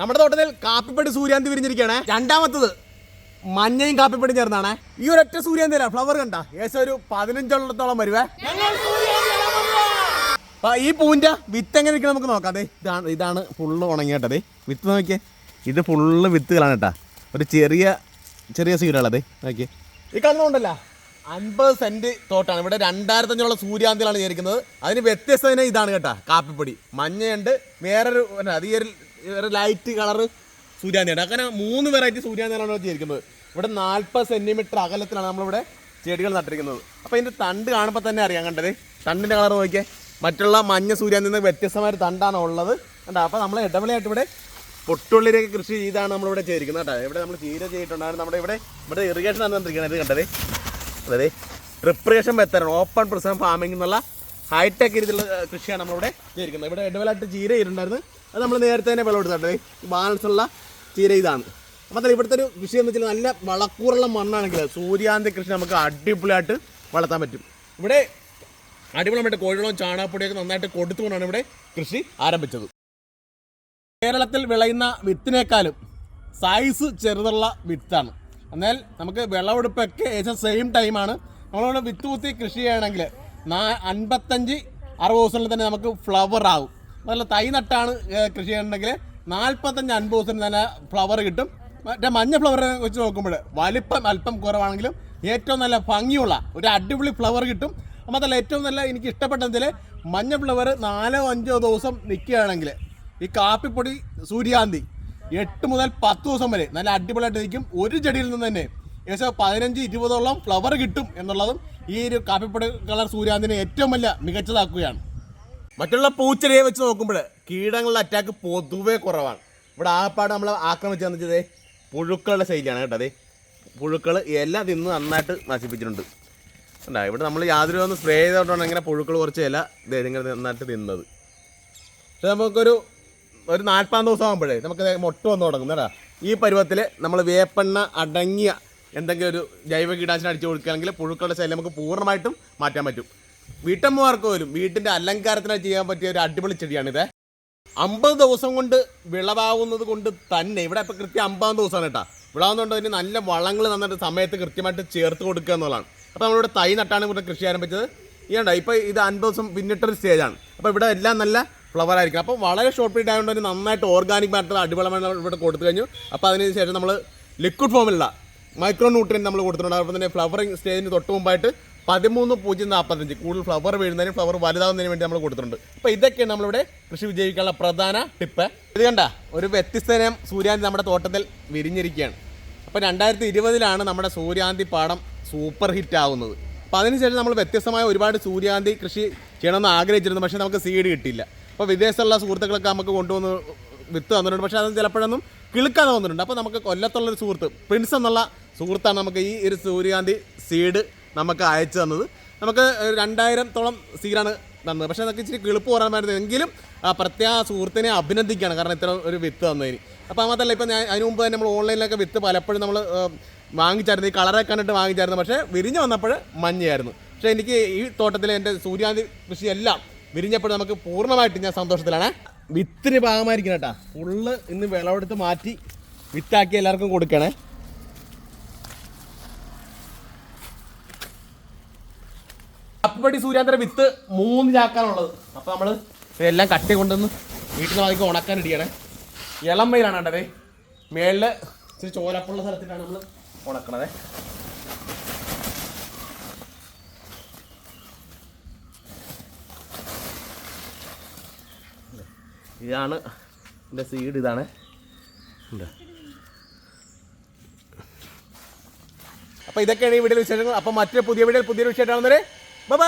നമ്മുടെ തോട്ടത്തിൽ കാപ്പിപ്പടി സൂര്യാന്തി വിരിഞ്ഞിരിക്കുകയാണ്. രണ്ടാമത്തത് മഞ്ഞയും കാപ്പിപ്പടി ചേർന്നാണ്. ഈ ഒരൊറ്റ സൂര്യാന്തിയില ഫ്ലവർ കണ്ട. ഏകദേശം ഒരു പതിനഞ്ചോളത്തോളം വരുവേ. അപ്പൊ ഈ പൂവിന്റെ വിത്ത് എങ്ങനെ ഇരിക്കണം നമുക്ക് നോക്കാം. അതെ ഇതാണ് ഇതാണ് ഫുള്ള് ഉണങ്ങിയിട്ടതേ വിത്ത് നോക്കിയേ. ഇത് ഫുള്ള് വിത്തുകളാണ് കേട്ടാ. ഒരു ചെറിയ ചെറിയ സീഡുകളതേ നോക്കിയേ. ഈ കണ്ണുണ്ടല്ല അൻപത് സെന്റ് തോട്ടാണ്. ഇവിടെ രണ്ടായിരത്തി അഞ്ഞൂറ് സൂര്യാന്തികളാണ് ചേരിക്കുന്നത് അതിന് വ്യത്യസ്തതന്നെ ഇതാണ് കേട്ടാ കാപ്പിപ്പൊടി. മഞ്ഞയുണ്ട് വേറൊരു അതീ ഈ ഒരു ലൈറ്റ് കളറ് സൂര്യാന്തിയുണ്ട് അങ്ങനെ മൂന്ന് വെറൈറ്റി സൂര്യാന്തിയാണ് ഇവിടെ ചെയ്തിരിക്കുന്നത്. ഇവിടെ നാൽപ്പത് സെന്റിമീറ്റർ അകലത്തിലാണ് നമ്മളിവിടെ ചെടികൾ നട്ടിരിക്കുന്നത്. അപ്പോൾ ഇതിന്റെ തണ്ട് കാണുമ്പോൾ തന്നെ അറിയാം കണ്ടത്? തണ്ടിന്റെ കളർ നോക്കിയേ. മറ്റുള്ള മഞ്ഞ സൂര്യാന്തി നിന്ന് വ്യത്യസ്തമായ ഒരു തണ്ടാണ് ഉള്ളത്. കണ്ടോ? അപ്പോൾ നമ്മൾ ഇടവിളയായിട്ട് ഇവിടെ പൊട്ടുള്ളിലേക്ക് കൃഷി ചെയ്താണ് നമ്മളിവിടെ ചെയ്തിരിക്കുന്നത് കേട്ടോ. ഇവിടെ നമ്മൾ ചീര ചെയ്തിട്ടുണ്ടായിരുന്നു. നമ്മുടെ ഇവിടെ ഇവിടെ ഇറിഗേഷൻ നടന്നിരിക്കുന്നത് ഇത് കണ്ടത്? അതെ ട്രിപ്രിഗേഷൻ മെത്തഡ് ഓപ്പൺ പ്രിസം ഫാമിംഗ് എന്നുള്ള ഹൈടെക് രീതിയിലുള്ള കൃഷിയാണ് നമ്മളിവിടെ ചെയ്തിരിക്കുന്നത്. ഇവിടെ ഇടവിലായിട്ട് ചീര ചെയ്തിട്ടുണ്ടായിരുന്നു അത് നമ്മൾ നേരത്തെ തന്നെ വിളവ് എടുത്തിട്ടുണ്ട്. ബാലൻസ് ഉള്ള ചീര ഇതാണ്. അപ്പോൾ തന്നെ ഇവിടുത്തെ ഒരു കൃഷി എന്ന് വെച്ചാൽ നല്ല വളക്കൂറുള്ള മണ്ണാണെങ്കിൽ സൂര്യാന്തി കൃഷി നമുക്ക് അടിപൊളിയായിട്ട് വളർത്താൻ പറ്റും. ഇവിടെ അടിപൊളിയായിട്ട് കോഴികളും ചാണകപ്പൊടിയൊക്കെ നന്നായിട്ട് കൊടുത്തുകൊണ്ടാണ് ഇവിടെ കൃഷി ആരംഭിച്ചത്. കേരളത്തിൽ വിളയുന്ന വിത്തിനേക്കാളും സൈസ് ചെറുതുള്ള വിത്താണ്. എന്നാൽ നമുക്ക് വിളവെടുപ്പൊക്കെ ഏകദേശം സെയിം ടൈമാണ് നമ്മളിവിടെ വിത്ത് കുത്തി കൃഷി ചെയ്യണമെങ്കിൽ അൻപത്തഞ്ച് അറുപത് ദിവസങ്ങളിൽ തന്നെ നമുക്ക് ഫ്ലവർ ആവും. നല്ല തൈ നട്ടാണ് കൃഷി ചെയ്യണമെങ്കിൽ നാൽപ്പത്തഞ്ച് അൻപത് ദിവസത്തിന് തന്നെ ഫ്ലവർ കിട്ടും. മറ്റേ മഞ്ഞ ഫ്ലവറിനെ വെച്ച് നോക്കുമ്പോൾ വലിപ്പം അല്പം കുറവാണെങ്കിലും ഏറ്റവും നല്ല ഭംഗിയുള്ള ഒരു അടിപൊളി ഫ്ലവർ കിട്ടും. മാത്രമല്ല ഏറ്റവും നല്ല എനിക്ക് ഇഷ്ടപ്പെട്ടതിൽ മഞ്ഞ ഫ്ലവർ നാലോ അഞ്ചോ ദിവസം നിൽക്കുകയാണെങ്കിൽ ഈ കാപ്പിപ്പൊടി സൂര്യാന്തി എട്ട് മുതൽ പത്ത് ദിവസം വരെ നല്ല അടിപൊളിയായിട്ട് നിൽക്കും. ഒരു ചെടിയിൽ നിന്ന് തന്നെ ഏകദേശം പതിനഞ്ച് ഇരുപതോളം ഫ്ലവർ കിട്ടും എന്നുള്ളതും ഈ ഒരു കാപ്പിപ്പൊടി കളർ സൂര്യാന്തിനെ ഏറ്റവും വലിയ മികച്ചതാക്കുകയാണ്. മറ്റുള്ള പൂച്ചെടിയെ വെച്ച് നോക്കുമ്പോൾ കീടങ്ങളുടെ അറ്റാക്ക് പൊതുവേ കുറവാണ്. ഇവിടെ ആപ്പാട് നമ്മൾ ആക്രമിച്ചതെന്ന് വെച്ചത് പുഴുക്കളുടെ ശൈലിയാണ് കേട്ടോ പുഴുക്കൾ ഇല തിന്ന് നന്നായിട്ട് നശിപ്പിച്ചിട്ടുണ്ട്. കണ്ടോ ഇവിടെ നമ്മൾ യാതൊരു ഒന്ന് സ്പ്രേ ചെയ്തോണ്ടാണ് ഇങ്ങനെ പുഴുക്കൾ കുറച്ച് ഇല ഇങ്ങനെ നന്നായിട്ട് തിന്നത്. പക്ഷെ നമുക്കൊരു ഒരു നാൽപ്പതാം ദിവസം ആകുമ്പോഴേ നമുക്ക് മൊട്ട് വന്ന് തുടങ്ങും. കേട്ടാ ഈ പരുവത്തിൽ നമ്മൾ വേപ്പെണ്ണ അടങ്ങിയ എന്തെങ്കിലും ഒരു ജൈവ കീടാശിനി അടിച്ചു കൊടുക്കുകയാണെങ്കിൽ പുഴുക്കളുടെ ശല്യം നമുക്ക് പൂർണമായിട്ടും മാറ്റാൻ പറ്റും. വീട്ടമ്മമാർക്ക് പോലും വീട്ടിന്റെ അലങ്കാരത്തിനായി ചെയ്യാൻ പറ്റിയ ഒരു അടിപൊളി ചെടിയാണിത് അമ്പത് ദിവസം കൊണ്ട് വിളവാകുന്നത് കൊണ്ട് തന്നെ ഇവിടെ ഇപ്പം കൃത്യം അമ്പതാം ദിവസമാണ് കേട്ടോ. വിളാവുന്നതുകൊണ്ട് തന്നെ നല്ല വളങ്ങൾ നന്നിട്ട് സമയത്ത് കൃത്യമായിട്ട് ചേർത്ത് കൊടുക്കുക എന്നുള്ളതാണ്. അപ്പോൾ നമ്മളിവിടെ തൈ നട്ടാണ് ഇവിടെ കൃഷി ആരംഭിച്ചത്. ഇതുണ്ട് ഇപ്പോൾ ഇത് അൻപത് ദിവസം പിന്നിട്ടൊരു സ്റ്റേജാണ് അപ്പോൾ ഇവിടെ എല്ലാം നല്ല ഫ്ലവർ ആയിരിക്കും അപ്പോൾ വളരെ ഷോർട്ട് പീരീഡ് ആയതുകൊണ്ട് തന്നെ നന്നായിട്ട് ഓർഗാനിക് മാറ്റർ അടിവളമാണ് ഇവിടെ കൊടുത്തു കഴിഞ്ഞു. അപ്പോൾ അതിന് ശേഷം നമ്മൾ ലിക്വിഡ് ഫോമിലുള്ള മൈക്രോ ന്യൂട്രിയൻ നമ്മൾ കൊടുത്തിട്ടുണ്ട്. അതുപോലെ തന്നെ ഫ്ലവറിങ് സ്റ്റേജിന് തൊട്ട് മുമ്പായിട്ട് പതിമൂന്ന് പൂജ്യം നാൽപ്പത്തഞ്ച് കൂടുതൽ ഫ്ലവർ വീഴുന്നതിന് ഫ്ലവർ വലുതാവുന്നതിന് വേണ്ടി നമ്മൾ കൊടുത്തിട്ടുണ്ട്. അപ്പോൾ ഇതൊക്കെയാണ് നമ്മളിവിടെ കൃഷി വിജയിക്കാനുള്ള പ്രധാന ടിപ്പ്. ഇത് കണ്ട ഒരു വ്യത്യസ്തനം സൂര്യാന്തി നമ്മുടെ തോട്ടത്തിൽ വിരിഞ്ഞിരിക്കുകയാണ്. അപ്പോൾ രണ്ടായിരത്തി ഇരുപതിലാണ് നമ്മുടെ സൂര്യാന്തി പാടം സൂപ്പർ ഹിറ്റ് ആവുന്നത്. അപ്പോൾ അതിനുശേഷം നമ്മൾ വ്യത്യസ്തമായ ഒരുപാട് സൂര്യാന്തി കൃഷി ചെയ്യണമെന്ന് ആഗ്രഹിച്ചിരുന്നു. പക്ഷേ നമുക്ക് സീഡ് കിട്ടിയില്ല. അപ്പോൾ വിദേശത്തുള്ള സുഹൃത്തുക്കളൊക്കെ നമുക്ക് കൊണ്ടുവന്ന് വിത്ത് തന്നിട്ടുണ്ട്. പക്ഷേ അത് ചിലപ്പോഴൊന്നും കിളുക്കാൻ വന്നിട്ടുണ്ട് അപ്പോൾ നമുക്ക് കൊല്ലത്തുള്ളൊരു സുഹൃത്ത് പ്രിൻസ് എന്നുള്ള സുഹൃത്താണ് നമുക്ക് ഈ ഒരു സൂര്യകാന്തി സീഡ് നമുക്ക് അയച്ചു തന്നത്. നമുക്ക് രണ്ടായിരത്തോളം സീഡാണ് തന്നത്. പക്ഷേ നമുക്ക് ഇച്ചിരി കിളിപ്പ് പറയാമായിരുന്നു എങ്കിലും ആ പ്രത്യേക സുഹൃത്തിനെ അഭിനന്ദിക്കുകയാണ്. കാരണം ഇത്ര ഒരു വിത്ത് തന്നതിന് അപ്പോൾ മാത്രമല്ല ഇപ്പം ഞാൻ അതിന് മുമ്പ് തന്നെ നമ്മൾ ഓൺലൈനിലൊക്കെ വിത്ത് പലപ്പോഴും നമ്മൾ വാങ്ങിച്ചായിരുന്നു. ഈ കളറൊക്കെ കണ്ടിട്ട് വാങ്ങിച്ചായിരുന്നു. പക്ഷേ വിരിഞ്ഞ് വന്നപ്പോൾ മഞ്ഞയായിരുന്നു. പക്ഷേ എനിക്ക് ഈ തോട്ടത്തിലെ എന്റെ സൂര്യാന്തി കൃഷിയെല്ലാം വിരിഞ്ഞപ്പോൾ നമുക്ക് പൂർണമായിട്ട് ഞാൻ സന്തോഷത്തിലാണ്. വിത്തിന് ഭാഗമായിരിക്കണം കേട്ടാ. ഫുള്ള് ഇന്ന് വിളവെടുത്ത് മാറ്റി വിത്താക്കി എല്ലാവർക്കും കൊടുക്കണേ. അപ്പടി സൂര്യാന്തര വിത്ത് മൂന്ന് ചാക്കാനുള്ളത് അപ്പോൾ നമ്മൾ ഇതെല്ലാം കട്ടി കൊണ്ടുവന്ന് വീട്ടിൽ നിന്ന് ഉണക്കാൻ ഇടിയണേ ഇളം വെയിലാണ് കണ്ടത്. മേളിൽ ഇച്ചിരി ചോലപ്പുള്ള സ്ഥലത്തിട്ടാണ് നമ്മൾ ഉണക്കണത്. ഇതാണ് എന്റെ സീഡ് ഇതാണ്. അപ്പൊ അപ്പോൾ ഇതൊക്കെയാണ് ഈ വീഡിയോ വിശേഷങ്ങൾ. അപ്പോൾ മറ്റൊരു പുതിയ വീഡിയോ പുതിയൊരു വിഷയമായിട്ടാണ് ബൈ